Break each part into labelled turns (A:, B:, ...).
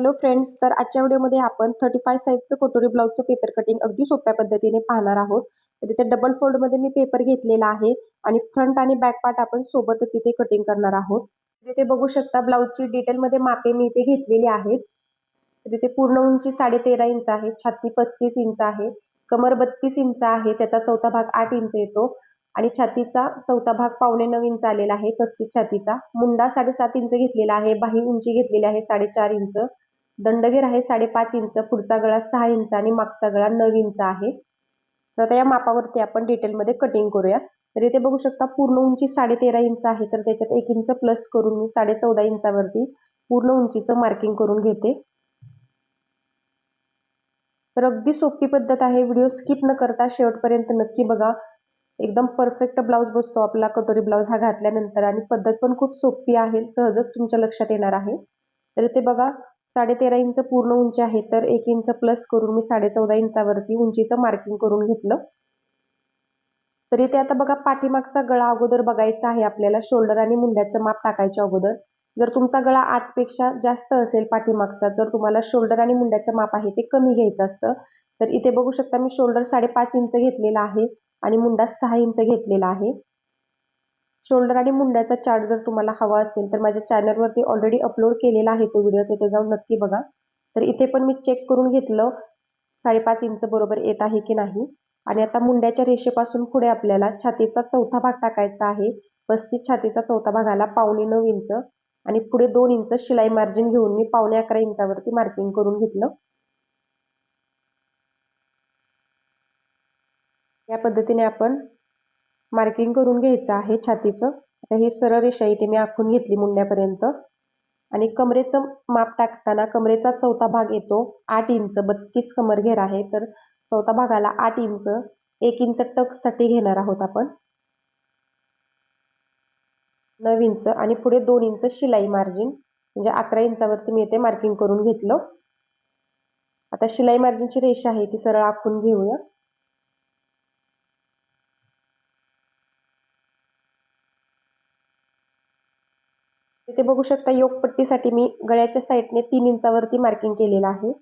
A: Hello friends तर आजच्या व्हिडिओमध्ये आपण थर्टी फाय साईजचं कोटोरी ब्लाऊजचं पेपर कटिंग अगदी सोप्या पद्धतीने पाहणार आहोत. तर इथे डबल फोल्डमध्ये मी पेपर घेतलेला आहे आणि फ्रंट आणि बॅक पार्ट आपण सोबतच इथे कटिंग करणार आहोत. तिथे इथे बघू शकता ब्लाऊजची डिटेलमध्ये मापे मी इथे घेतलेली आहेत. तर इथे पूर्ण उंची साडे तेरा इंच आहे छाती पस्तीस इंच आहे कमर बत्तीस इंच आहे त्याचा चौथा भाग आठ इंच येतो. आणि छातीचा चौथा भाग पावणे नऊ इंच आलेला आहे पस्तीस छातीचा. मुंडा साडेसात इंच घेतलेला आहे बाही उंची घेतलेली आहे साडेचार इंच. दंडगेर आहे साडेपाच इंच पुढचा गळा सहा इंच आणि मागचा गळा नऊ इंच आहे. तर आता या मापावरती आपण डिटेलमध्ये कटिंग करूया. तर इथे बघू शकता पूर्ण उंची साडे तेरा इंच आहे. तर त्याच्यात एक इंच प्लस करून मी साडे चौदा इंचावरती पूर्ण उंचीचं मार्किंग करून घेते. तर अगदी सोपी पद्धत आहे. व्हिडिओ स्किप न करता शेवटपर्यंत नक्की बघा. एकदम परफेक्ट ब्लाऊज बसतो आपला. कटोरी ब्लाऊज हा घातल्यानंतर आणि पद्धत पण खूप सोपी आहे. सहजच तुमच्या लक्षात येणार आहे. तर इथे बघा साडेतेरा इंच पूर्ण उंची आहे तर एक इंच प्लस करून मी साडे चौदा इंचावरती उंचीचं मार्किंग करून घेतलं. तर इथे आता बघा पाठीमागचा गळा अगोदर बघायचा आहे आपल्याला शोल्डर आणि मुंड्याचं माप टाकायच्या अगोदर. जर तुमचा गळा आठपेक्षा जास्त असेल पाठीमागचा तर तुम्हाला शोल्डर आणि मुंड्याचं माप आहे ते कमी घ्यायचं असतं. तर इथे बघू शकता मी शोल्डर साडेपाच इंच घेतलेला आहे आणि मुंडा सहा इंच घेतलेला आहे. शोल्डर आणि मुंड्याचा चार्ट जर तुम्हाला हवा असेल तर माझ्या चॅनलवरती ऑलरेडी अपलोड केलेला आहे तो व्हिडिओ तिथे जाऊन नक्की बघा. तर इथे पण मी चेक करून घेतलं साडेपाच इंच बरोबर येत आहे की नाही. आणि आता मुंड्याच्या रेषेपासून पुढे आपल्याला छातीचा चौथा भाग टाकायचा आहे. पस्तीस छातीचा चौथा भाग आला पावणे नऊ इंच आणि पुढे दोन इंच शिलाई मार्जिन घेऊन मी पावणे अकरा इंचावरती मार्किंग करून घेतलं. या पद्धतीने आपण मार्किंग करून घ्यायचं आहे छातीचं. आता ही सरळ रेषा इथे मी आखून घेतली मुंड्यापर्यंत. आणि कमरेचं माप टाकताना कमरेचा चौथा भाग येतो आठ इंच बत्तीस कमर घेर आहे. तर चौथा भागाला आठ इंच एक इंच टक्ससाठी घेणार आहोत आपण. नऊ इंच आणि पुढे दोन इंच शिलाई मार्जिन म्हणजे अकरा इंचावरती मी इथे मार्किंग करून घेतलं. आता शिलाई मार्जिनची रेषा आहे ती सरळ आखून घेऊया. इथे बघू शकता योगपट्टीसाठी मी गळ्याच्या साईडने तीन इंचावरती मार्किंग केलेलं आहे.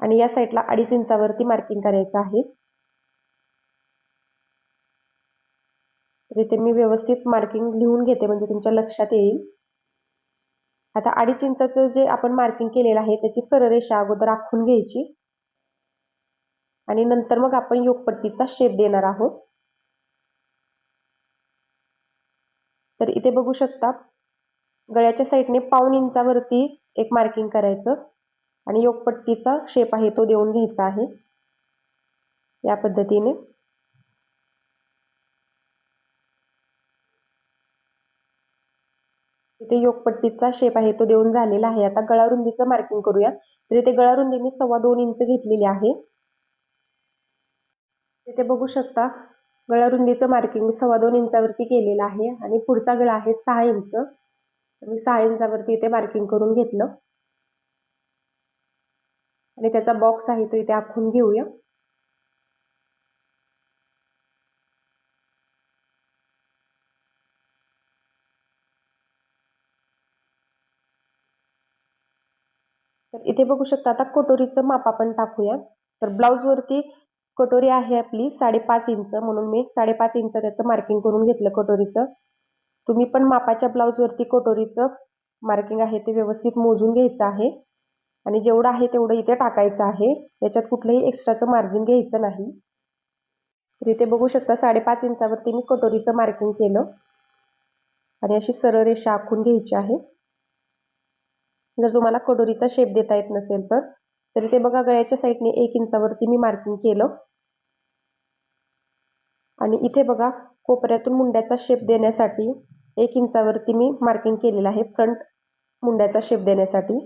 A: आणि या साईडला अडीच इंचावरती मार्किंग करायचं आहे. इथे मी व्यवस्थित मार्किंग लिहून घेते म्हणजे तुमच्या लक्षात येईल. आता अडीच इंचाचं जे आपण मार्किंग केलेलं आहे त्याची सरळ रेषा अगोदर आखून घ्यायची. आणि नंतर मग आपण योगपट्टीचा शेप देणार आहोत. तर इथे बघू शकता गळ्याच्या साईडने पाऊन इंचावरती एक मार्किंग करायचं. आणि योगपट्टीचा शेप आहे तो देऊन घ्यायचा आहे. या पद्धतीने. इथे योगपट्टीचा शेप आहे तो देऊन झालेला आहे. आता गळारुंदीचं मार्किंग करूया तर इथे गळारुंदी मी सव्वा दोन इंच घेतलेली आहे. इथे बघू शकता गळारुंदीचं मार्किंग मी सव्वा दोन इंचावरती केलेलं आहे. आणि पुढचा गळा आहे सहा इंच. मी सहा इंचावरती इथे मार्किंग करून घेतलं. आणि त्याचा बॉक्स आहे तो इथे आखून घेऊया. तर इथे बघू शकता आता कटोरीचं माप आपण टाकूया. तर ब्लाऊजवरती कटोरी आहे आपली साडेपाच इंच म्हणून मी साडेपाच इंच त्याचं मार्किंग करून घेतलं कटोरीचं. तुम्ही पण मापाच्या ब्लाऊजवरती कटोरीचं मार्किंग आहे ते व्यवस्थित मोजून घ्यायचं आहे. आणि जेवढं आहे तेवढं इथे टाकायचं आहे. याच्यात कुठलंही एक्स्ट्राचं मार्जिन घ्यायचं नाही. तर इथे बघू शकता साडेपाच इंचावरती मी कटोरीचं मार्किंग केलं. आणि अशी सरळ रेषा आखून घ्यायची आहे. जर तुम्हाला कटोरीचा शेप देता येत नसेल तर तर इथे बघा गळ्याच्या साईडने एक इंचावरती मी मार्किंग केलं. आणि इथे बघा कोपऱ्यातून मुंड्याचा शेप देण्यासाठी एक इंचावरती मी मार्किंग केलेलं आहे फ्रंट मुंड्याचा शेप देण्यासाठी.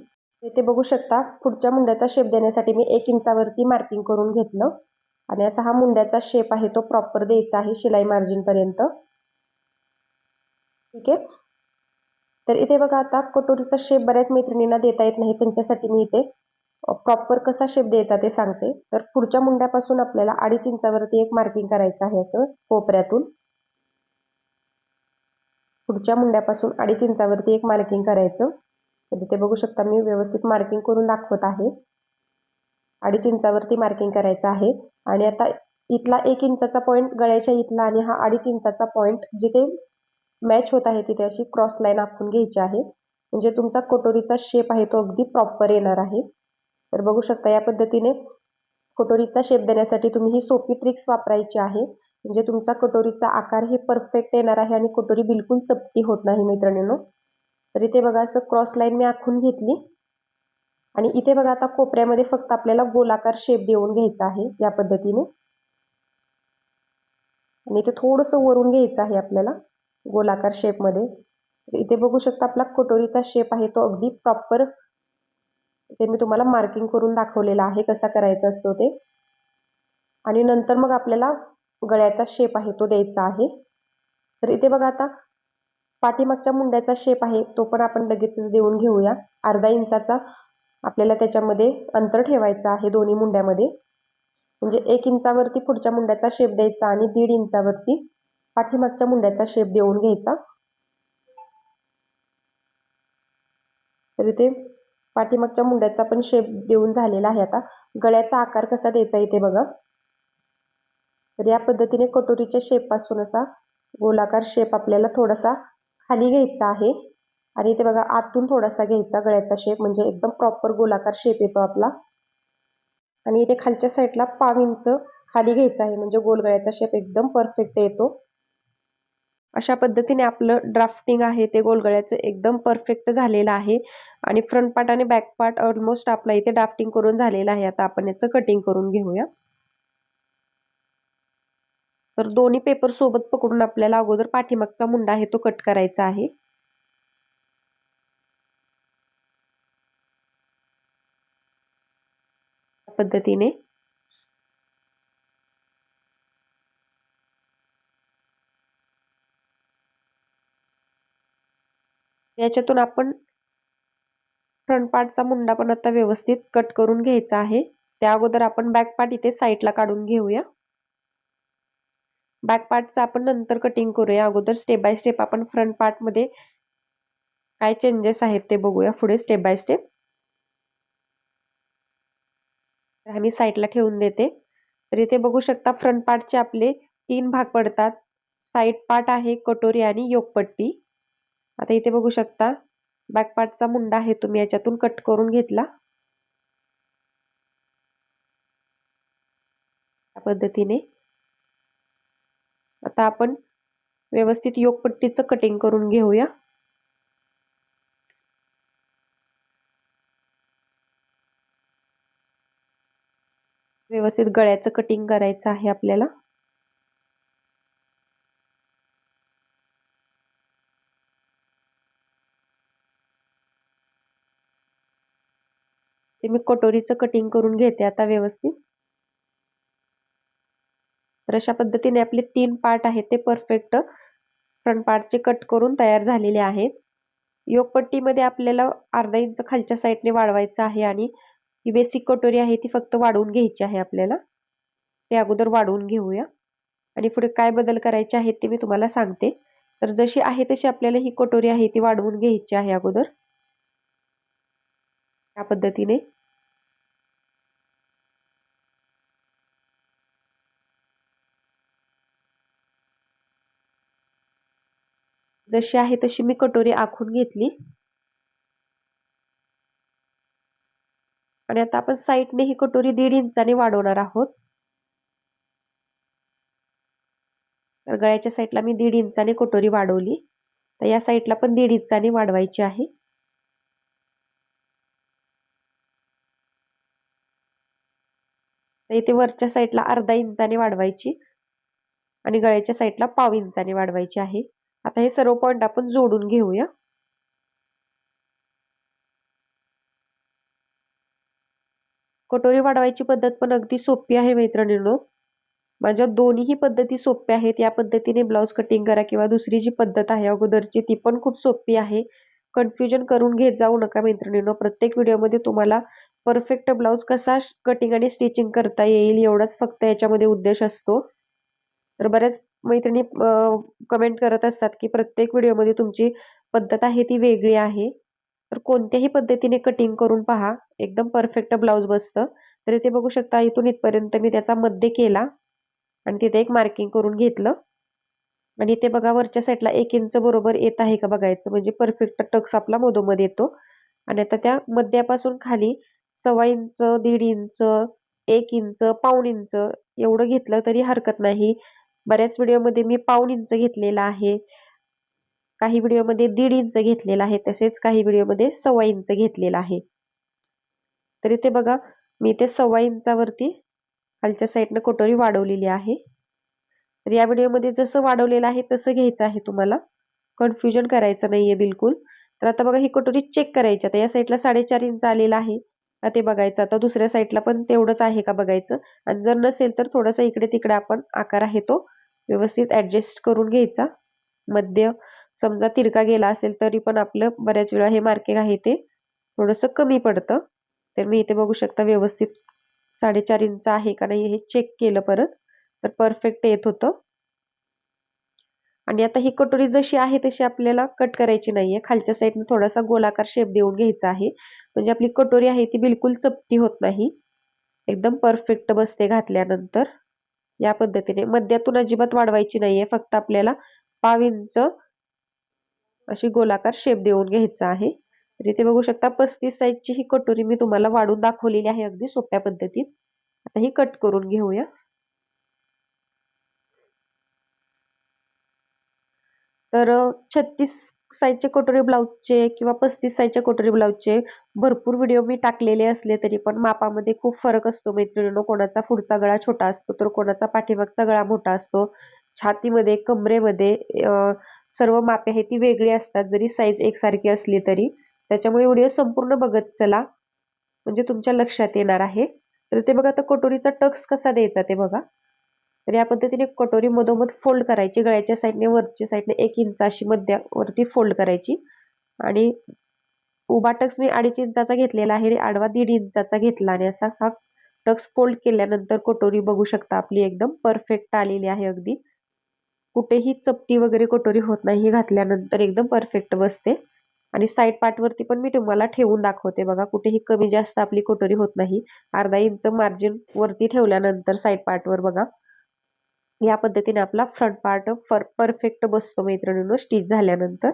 A: इथे बघू शकता पुढच्या मुंड्याचा शेप देण्यासाठी मी एक इंचावरती मार्किंग करून घेतलं. आणि असा हा मुंड्याचा शेप आहे तो प्रॉपर द्यायचा आहे शिलाई मार्जिनपर्यंत ठीक आहे? तर इथे बघा आता कटोरीचा शेप बऱ्याच मैत्रिणींना देता येत नाही त्यांच्यासाठी मी इथे प्रॉपर कसा शेप द्यायचा ते सांगते. तर पुढच्या मुंड्यापासून आपल्याला अडीच इंचावरती एक मार्किंग करायचं आहे असं कोपऱ्यातून. पुढच्या मुंड्यापासून अडीच इंचावरती एक मार्किंग करायचं. तर बघू शकता मी व्यवस्थित मार्किंग करून दाखवत आहे. अडीच इंचावरती मार्किंग करायचं आहे. आणि आता इथला एक इंचाचा पॉईंट गळ्याच्या इथला आणि हा अडीच इंचाचा पॉईंट जिथे मॅच होत आहे तिथे अशी क्रॉस लाईन आखून घ्यायची आहे. म्हणजे तुमचा कटोरीचा शेप आहे तो अगदी प्रॉपर येणार आहे. तर बघू शकता या पद्धतीने कटोरीचा शेप देण्यासाठी तुम्ही ही सोपी ट्रिक्स वापरायची आहे. म्हणजे तुमचा कटोरीचा आकार हे परफेक्ट येणार आहे आणि कटोरी बिलकुल चपटी होत नाही मैत्रिणींनो तर इथे बघा असं क्रॉस लाईन मी आखून घेतली. आणि इथे बघा आता कोपऱ्यामध्ये फक्त आपल्याला गोलाकार शेप देऊन घ्यायचा आहे या पद्धतीने. आणि इथे थोडंसं वरून घ्यायचं आहे आपल्याला गोलाकार शेपमध्ये इथे बघू शकता आपला कटोरीचा शेप आहे तो अगदी प्रॉपर ते मी तुम्हाला मार्किंग करून दाखवलेला आहे कसा करायचा असतो ते. आणि नंतर मग आपल्याला गळ्याचा शेप आहे तो द्यायचा आहे. तर इथे बघा आता पाठीमागच्या मुंड्याचा शेप आहे तो पण आपण लगेचच देऊन घेऊया. अर्धा इंचाचा आपल्याला त्याच्यामध्ये अंतर ठेवायचं आहे दोन्ही मुंड्यामध्ये. म्हणजे एक इंचावरती पुढच्या मुंड्याचा शेप द्यायचा आणि दीड इंचावरती पाठीमागच्या मुंड्याचा शेप देऊन घ्यायचा. तर इथे पाठीमागच्या मुंड्याचा पण शेप देऊन झालेला आहे आता. गळ्याचा आकार कसा द्यायचा इथे बघा. तर या पद्धतीने कटोरीच्या शेपपासून असा गोलाकार शेप आपल्याला थोडासा खाली घ्यायचा आहे. आणि इथे बघा आतून थोडासा घ्यायचा गळ्याचा शेप म्हणजे एकदम प्रॉपर गोलाकार शेप येतो आपला. आणि इथे खालच्या साईडला पाव इंच खाली घ्यायचा आहे म्हणजे गोल गळ्याचा शेप एकदम परफेक्ट येतो. अशा पद्धतीने आपलं ड्राफ्टिंग आहे ते गोलगळ्याचं एकदम परफेक्ट झालेलं आहे. आणि फ्रंट पार्ट आणि बॅक पार्ट ऑलमोस्ट आपला इथे ड्राफ्टिंग करून झालेलं आहे. आता आपण याचं कटिंग करून घेऊया. तर दोन्ही पेपर सोबत पकडून आपल्याला अगोदर पाठीमागचा मुंडा आहे तो कट करायचा आहे. पद्धतीने. याच्यातून आपण फ्रंट पार्टचा मुंडा पण आता व्यवस्थित कट करून घ्यायचा आहे. त्या अगोदर आपण बॅक पार्ट इथे साईडला काढून घेऊया. बॅक पार्टचा आपण नंतर कटिंग करूया. अगोदर स्टेप बाय स्टेप आपण फ्रंट पार्टमध्ये काय चेंजेस आहेत ते बघूया. पुढे स्टेप बाय स्टेप आम्ही साईडला ठेवून देते. तर इथे बघू शकता फ्रंट पार्टचे आपले तीन भाग पडतात. साईड पार्ट आहे कटोरी आणि योगपट्टी. आता इथे बघू शकता. बॅक पार्टचा मुंडा आहे तुम्ही याच्यातून कट करून घेतला. पद्धतीने. आता आपण व्यवस्थित योगपट्टीचं कटिंग करून घेऊया. व्यवस्थित गळ्याचं कटिंग करायचं आहे आपल्याला. मी कटोरीचं कटिंग करून घेते आता व्यवस्थित. तर अशा पद्धतीने आपले तीन पार्ट आहेत ते परफेक्ट फ्रंट पार्टचे कट करून तयार झालेले आहेत. योगपट्टीमध्ये आपल्याला अर्धा इंच खालच्या साईडने वाढवायचं आहे आणि ही बेसिक कटोरी आहे ती फक्त वाढवून घ्यायची आहे आपल्याला. ते अगोदर वाढवून घेऊया. आणि पुढे काय बदल करायचे आहेत ते मी तुम्हाला सांगते. तर जशी आहे तशी आपल्याला ही कटोरी आहे ती वाढवून घ्यायची आहे अगोदर. त्या पद्धतीने. जशी आहे तशी मी कटोरी आखून घेतली. आणि आता आपण साईडने ही कटोरी दीड इंचाने वाढवणार आहोत. तर गळ्याच्या साईडला मी दीड इंचाने कटोरी वाढवली. तर या साईडला पण दीड इंचाने वाढवायची आहे. तर इथे वरच्या साईडला अर्धा इंचाने वाढवायची. आणि गळ्याच्या साईडला पाव इंचाने वाढवायची आहे. आता हे सर्व पॉइंट आपण जोडून घेऊया. कटोरी वाढवायची पद्धत पण अगदी सोपी आहे मैत्रिणींनो. माझ्या दोन्हीही पद्धती सोप्या आहेत. या पद्धतीने ब्लाऊज कटिंग करा किंवा दुसरी जी पद्धत आहे अगोदरची ती पण खूप सोपी आहे. कन्फ्युजन करून घेत जाऊ नका मैत्रिणींनो. प्रत्येक व्हिडिओमध्ये तुम्हाला परफेक्ट ब्लाऊज कसा कटिंग आणि स्टिचिंग करता येईल एवढाच फक्त याच्यामध्ये उद्देश असतो. तर बऱ्याच मैत्रिणी कमेंट करत असतात की प्रत्येक व्हिडिओमध्ये तुमची पद्धत आहे ती वेगळी आहे. तर कोणत्याही पद्धतीने कटिंग करून पहा. एकदम परफेक्ट ब्लाऊज बसतं. तर इथे बघू शकता इथून इथपर्यंत मी त्याचा मध्य केला आणि तिथे एक मार्किंग करून घेतलं. आणि इथे बघा वरच्या साईडला एक इंच बरोबर येत आहे का बघायचं? म्हणजे परफेक्ट टक्स आपला मधोमध्ये येतो. आणि आता त्या मध्यापासून खाली सव्वा इंच दीड इंच एक इंच पाऊण इंच एवढं घेतलं तरी हरकत नाही. बऱ्याच व्हिडिओमध्ये मी पाऊण इंच घेतलेला आहे. काही व्हिडिओमध्ये दीड इंच घेतलेला आहे. तसेच काही व्हिडिओमध्ये सव्वा इंच घेतलेला आहे. तर इथे बघा मी इथे सव्वा इंचावरती खालच्या साईडनं कटोरी वाढवलेली आहे. तर या व्हिडिओमध्ये जसं वाढवलेलं आहे तसं घ्यायचं आहे तुम्हाला. कन्फ्युजन करायचं नाहीये बिलकुल. तर आता बघा ही कटोरी चेक करायची. आता या साईडला साडेचार इंच आलेला आहे. ते बघायचं. आता दुसऱ्या साईडला पण तेवढंच आहे का बघायचं? आणि जर नसेल तर थोडासा इकडे तिकडे आपण आकार आहे तो व्यवस्थित ऍडजस्ट करून घ्यायचा. मध्य समजा तिरका गेला असेल तरी पण आपलं बऱ्याच वेळा हे मार्किंग आहे ते थोडंसं कमी पडतं. तर मी इथे बघू शकता व्यवस्थित साडेचार इंच आहे का नाही हे चेक केलं परत. तर परफेक्ट येत होतं. आणि आता ही कटोरी जशी आहे तशी आपल्याला कट करायची नाहीये. खालच्या साईडने थोडासा गोलाकार शेप देऊन घ्यायचा आहे. म्हणजे आपली कटोरी आहे ती बिलकुल चपटी होत नाही. एकदम परफेक्ट बसते घातल्यानंतर. या पद्धतीने. मध्यातून अजिबात वाढवायची नाहीये. फक्त आपल्याला पाव इंच अशी गोलाकार शेप देऊन घ्यायचा आहे. तर इथे बघू शकता पस्तीस साईजची ही कटोरी मी तुम्हाला वाढून दाखवलेली आहे अगदी सोप्या पद्धतीत. आता ही कट करून घेऊया. तर छत्तीस साईजचे कटोरी ब्लाऊजचे किंवा पस्तीस साईजच्या कटोरी ब्लाऊजचे भरपूर व्हिडिओ मी टाकलेले असले तरी पण मापामध्ये खूप फरक असतो मैत्रिणीनो. कोणाचा पुढचा गळा छोटा असतो तर कोणाचा पाठीमागचा गळा मोठा असतो. छातीमध्ये कमरेमध्ये सर्व मापे आहेत ती वेगळी असतात. जरी साईज एकसारखी असली तरी. त्याच्यामुळे व्हिडिओ संपूर्ण बघत चला. म्हणजे तुमच्या लक्षात येणार आहे. तर ते बघा आता कटोरीचा टक्स कसा द्यायचा ते बघा. तर या पद्धतीने कटोरी मधोमध फोल्ड करायची. गळ्याच्या साईडने वरच्या साईडने एक इंच अशी मध्यावरती फोल्ड करायची. आणि उभा टक्स मी अडीच इंचाचा घेतलेला आहे आणि आडवा दीड इंचाचा घेतला आणि असा हा टक्स फोल्ड केल्यानंतर कटोरी बघू शकता आपली एकदम परफेक्ट आलेली आहे अगदी. कुठेही चपटी वगैरे कटोरी होत नाही. हे घातल्यानंतर एकदम परफेक्ट बसते. आणि साईड पार्टवरती पण मी तुम्हाला ठेवून दाखवते बघा. कुठेही कमी जास्त आपली कटोरी होत नाही. अर्धा इंच मार्जिन वरती ठेवल्यानंतर साईड पार्टवर बघा. या पद्धतीने आपला फ्रंट पार्ट परफेक्ट बसतो मैत्रिणींनो स्टिच झाल्यानंतर.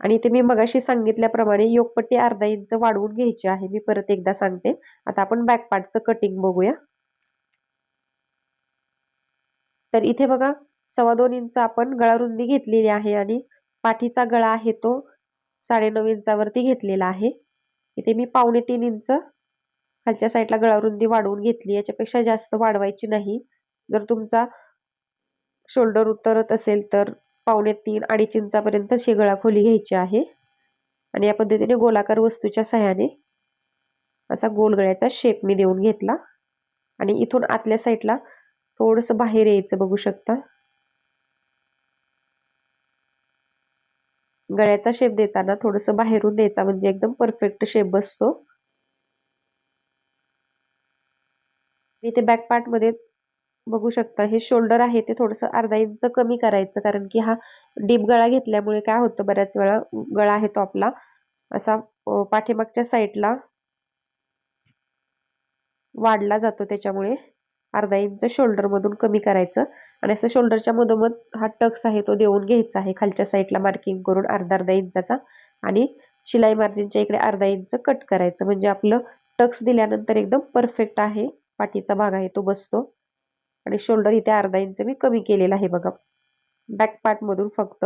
A: आणि इथे मी मगाशी सांगितल्याप्रमाणे योगपट्टी अर्धा इंच वाढवून घ्यायची आहे. मी परत एकदा सांगते. आता आपण बॅक पार्टचं कटिंग बघूया. तर इथे बघा सव्वा दोन इंच आपण गळा रुंदी घेतलेली आहे आणि पाठीचा गळा आहे तो साडेनऊ इंचावरती घेतलेला आहे. इथे मी पावणे तीन इंच खालच्या साईडला गळा रुंदी वाढवून घेतली. याच्यापेक्षा जास्त वाढवायची नाही. जर तुमचा शोल्डर उतरत असेल तर पावणे तीन अडीच इंचापर्यंत शेगळा खोली घ्यायची आहे. आणि या पद्धतीने गोलाकार वस्तूच्या सहाय्याने असा गोल गळ्याचा शेप मी देऊन घेतला. आणि इथून आतल्या साईडला थोडस बाहेर यायचं बघू शकता. गळ्याचा शेप देताना थोडस बाहेरून द्यायचा म्हणजे एकदम परफेक्ट शेप बसतो. इथे बॅक पार्टमध्ये बघू शकता. हे शोल्डर आहे ते थोडंसं अर्धा इंच कमी करायचं. कारण की हा डीप गळा घेतल्यामुळे काय होतं बऱ्याच वेळा गळा आहे तो आपला असा पाठीमागच्या साईडला वाढला जातो त्याच्यामुळे अर्धा इंच शोल्डर मधून कमी करायचं. आणि असं शोल्डरच्या मधोमध हा टक्स आहे तो देऊन घ्यायचा आहे. खालच्या साईडला मार्किंग करून अर्धा अर्धा इंचाचा आणि शिलाई मार्जिनच्या इकडे अर्धा इंच कट करायचं. म्हणजे आपलं टक्स दिल्यानंतर एकदम परफेक्ट आहे. पाठीचा भाग आहे तो बसतो. आणि शोल्डर इथे अर्धा इंच मी कमी केलेला आहे बघा. बॅक पार्ट मधून फक्त.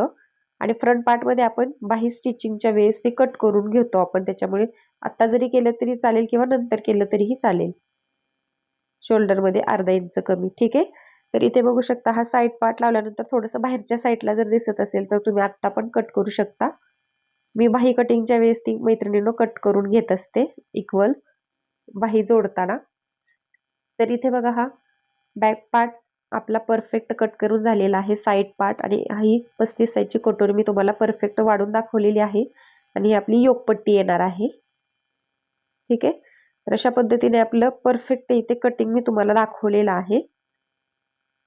A: आणि फ्रंट पार्टमध्ये आपण बाही स्टिचिंगच्या वेळेस ते कट करून घेतो आपण. त्याच्यामुळे आता जरी केलं तरी चालेल किंवा नंतर केलं तरीही चालेल. शोल्डरमध्ये अर्धा इंच कमी. ठीक आहे? तर इथे बघू शकता हा साईड पार्ट लावल्यानंतर थोडंसं बाहेरच्या साईडला जर दिसत असेल तर तुम्ही आत्ता पण कट करू शकता. मी बाही कटिंगच्या वेळेस ती मैत्रिणीनं कट करून घेत असते. इक्वल बाही जोडताना. तर इथे बघा हा बॅक पार्ट आपला परफेक्ट कट करून झालेला आहे साईड पार्ट आणि ही पस्तीस साईजची कटोरी मी तुम्हाला परफेक्ट वाढून दाखवलेली आहे. आणि ही आपली योगपट्टी येणार आहे. ठीक आहे? तर अशा पद्धतीने आपलं परफेक्ट इथे कटिंग मी तुम्हाला दाखवलेलं आहे.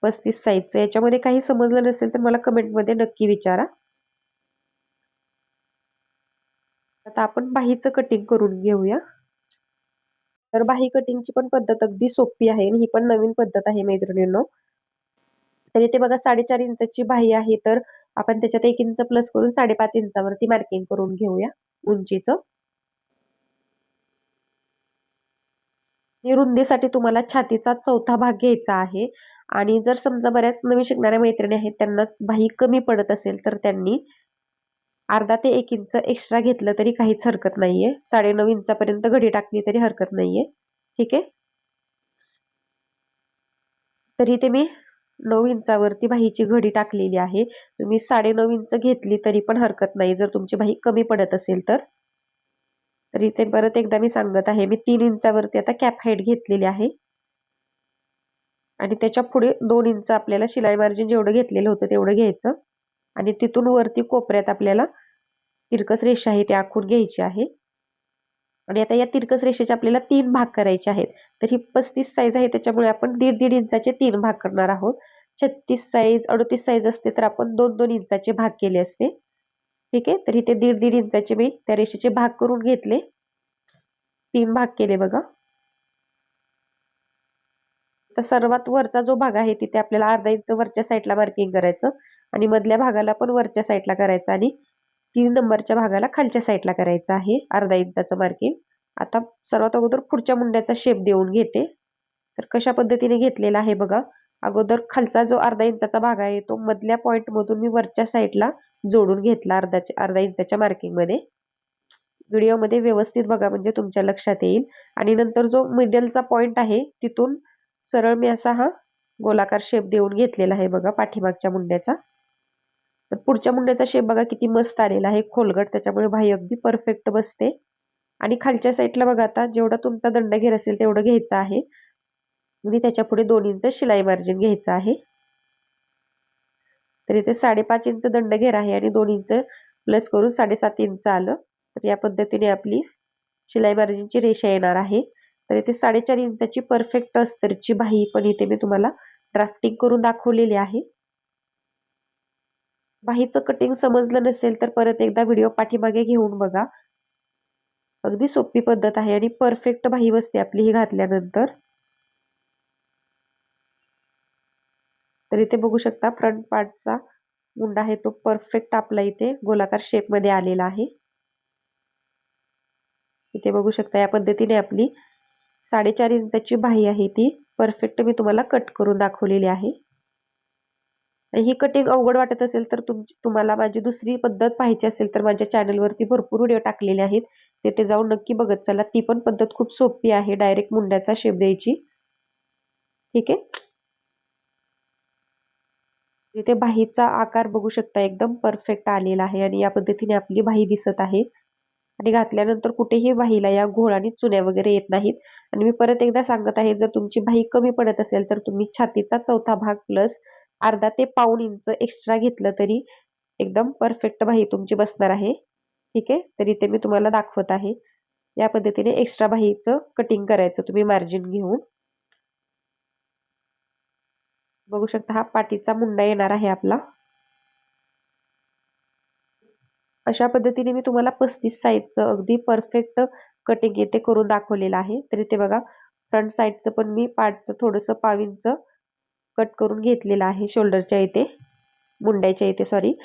A: पस्तीस साईजचं. याच्यामध्ये काही समजलं नसेल तर मला कमेंटमध्ये नक्की विचारा. आता आपण बाहीचं कटिंग करून घेऊया. तर बाही कटिंगची पण पद्धत अगदी सोपी आहे आणि ही पण नवीन पद्धत आहे मैत्रिणींनो. तर इथे बघा साडेचार इंचची बाही आहे तर आपण त्याच्यात एक इंच प्लस करून साडेपाच इंचावरती मार्किंग करून घेऊया उंचीचं. रुंदीसाठी तुम्हाला छातीचा चौथा भाग घ्यायचा आहे. आणि जर समजा बऱ्याच नवीन शिकणाऱ्या मैत्रिणी आहेत त्यांना बाही कमी पडत असेल तर त्यांनी अर्धा ते एक इंच एक्स्ट्रा घेतलं तरी काहीच हरकत नाहीये. साडे नऊ इंचापर्यंत घडी टाकली तरी हरकत नाहीये. ठीक आहे? तरी ते मी नऊ इंचावरती बाहीची घडी टाकलेली आहे. तुम्ही साडे नऊ इंच घेतली तरी पण हरकत नाही जर तुमची बाही कमी पडत असेल तर. तरी ते परत एकदा मी सांगत आहे मी तीन इंचावरती आता कॅप हाईट घेतलेली आहे. आणि त्याच्या पुढे दोन इंच आपल्याला शिलाई मार्जिन जेवढं घेतलेलं होतं तेवढं घ्यायचं. आणि तिथून वरती कोपऱ्यात आपल्याला तिरकस रेषा आहे ती आखून घ्यायची आहे. आणि आता या तिरकस रेषेचे आपल्याला तीन भाग करायचे आहेत. तर ही पस्तीस साईज आहे त्याच्यामुळे आपण दीड दीड इंचाचे तीन भाग करणार आहोत. छत्तीस साईज अडतीस साईज असते तर आपण दोन दोन इंचाचे भाग केले असते. ठीक आहे? तर इथे दीड दीड इंचाचे मी त्या रेषेचे भाग करून घेतले. तीन भाग केले बघा. तर सर्वात वरचा जो भाग आहे तिथे आपल्याला अर्धा इंच वरच्या साईडला मार्किंग करायचं. आणि मधल्या भागाला पण वरच्या साईडला करायचं आणि तीन नंबरच्या भागाला खालच्या साईडला करायचं आहे. अर्धा इंचाचं मार्किंग आता सर्वात अगोदर पुढच्या मुंड्याचा शेप देऊन घेते. तर कशा पद्धतीने घेतलेला आहे बघा. अगोदर खालचा जो अर्धा इंचाचा भाग आहे तो मधल्या पॉइंट मधून मी वरच्या साईडला जोडून घेतला अर्धाच्या अर्धा इंचाच्या मार्किंगमध्ये व्हिडिओमध्ये व्यवस्थित बघा म्हणजे तुमच्या लक्षात येईल. आणि नंतर जो मिडलचा पॉइंट आहे तिथून सरळ मी असा हा गोलाकार शेप देऊन घेतलेला आहे बघा पाठीमागच्या मुंड्याचा. तर पुढच्या मुंड्याचा शेप बघा किती मस्त आलेला आहे. खोलगट त्याच्यामुळे भाई अगदी परफेक्ट बसते. आणि खालच्या साईडला बघा आता जेवढा तुमचा दंड घेर असेल तेवढं घ्यायचं आहे. आणि त्याच्या पुढे दोन इंच शिलाई मार्जिन घ्यायचं आहे. तर इथे साडेपाच इंच दंड घेर आहे आणि दोन इंच प्लस करून साडेसात इंच आलं. तर या पद्धतीने आपली शिलाई मार्जिनची रेषा येणार आहे. तर इथे साडेचार इंचाची परफेक्ट अस्तरची बाही पण इथे मी तुम्हाला ड्राफ्टिंग करून दाखवलेली आहे. बाहीचं कटिंग समजलं नसेल तर परत एकदा व्हिडिओ पाठीमागे घेऊन बघा. अगदी सोपी पद्धत आहे आणि परफेक्ट बाही बसते आपली ही घातल्यानंतर. तर इथे बघू शकता फ्रंट पार्टचा मुंडा आहे तो परफेक्ट आपला इथे गोलाकार शेपमध्ये आलेला आहे. इथे बघू शकता या पद्धतीने आपली साडेचार इंचाची बाही आहे ती. परफेक्ट मी तुम्हाला कट करून दाखवलेली आहे. ही कटिंग अवघड वाटत असेल तर तुमची तुम्हाला माझी दुसरी पद्धत पाहिजे असेल तर माझ्या चॅनलवरती भरपूर व्हिडिओ टाकलेले आहेत. तेथे जाऊन नक्की बघत चला. ती पण पद्धत खूप सोपी आहे डायरेक्ट मुंड्याचा शेप द्यायची. ठीक आहे? इथे बाहीचा आकार बघू शकता. एकदम परफेक्ट आलेला आहे आणि या पद्धतीने आपली बाही दिसत आहे. आणि घातल्यानंतर कुठेही बाहीला या घोळ आणि चुन्या वगैरे येत नाहीत. आणि मी परत एकदा सांगत आहे जर तुमची बाही कमी पडत असेल तर तुम्ही छातीचा चौथा भाग प्लस अर्धा ते पाऊण इंच एक्स्ट्रा घेतलं तरी एकदम परफेक्ट बाही तुमची बसणार आहे. ठीक आहे? तर इथे मी तुम्हाला दाखवत आहे. या पद्धतीने एक्स्ट्रा बाहीचं कटिंग करायचं तुम्ही मार्जिन घेऊन. बघू शकता हा पाठीचा मुंडा येणार आहे आपला. अशा पद्धतीने मी तुम्हाला पस्तीस साईजचं अगदी परफेक्ट कटिंग येथे करून दाखवलेलं आहे. तर इथे बघा फ्रंट साईडचं पण मी पाठचं थोडंसं पाविंचं कट करून घेतलेलं आहे शोल्डरच्या इथे मुंड्याच्या इथे सॉरी आणि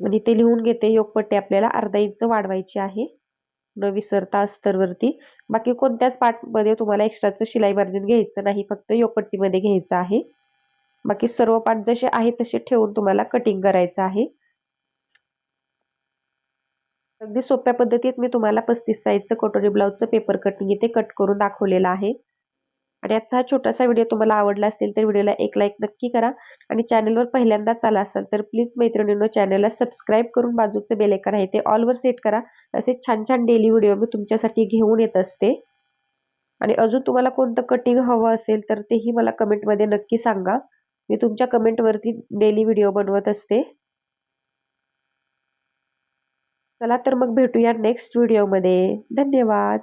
A: म्हणजे ते लिहून घेते योगपट्टी आपल्याला अर्धा इंच वाढवायची आहे. न विसरता अस्तरवरती. बाकी कोणत्याच पार्टमध्ये तुम्हाला एक्स्ट्राचं शिलाई मार्जिन घ्यायचं नाही फक्त योगपट्टीमध्ये घ्यायचं आहे. बाकी सर्व पार्ट जसे आहे तसे ठेवून तुम्हाला कटिंग करायचं आहे. अगदी सोप्या पद्धतीत मी तुम्हाला पस्तीस साईजचं कटोरी ब्लाउजचं पेपर कटिंग इथे कट करून दाखवलेलं आहे. आणि आजचा हा छोटासा व्हिडिओ तुम्हाला आवडला असेल तर व्हिडिओला एक लाईक नक्की करा. आणि चॅनलवर पहिल्यांदाच आला असाल तर प्लीज मैत्रिणींनो चॅनलला सबस्क्राईब करून बाजूचे बेलेकन आहे ते ऑलवर सेट करा. असे छान छान डेली व्हिडिओ मी तुमच्यासाठी घेऊन येत असते. आणि अजून तुम्हाला कोणतं कटिंग हवं असेल तर तेही मला कमेंटमध्ये नक्की सांगा. मी तुमच्या कमेंटवरती डेली व्हिडिओ बनवत असते. चला तर मग भेटूया नेक्स्ट व्हिडिओमध्ये धन्यवाद.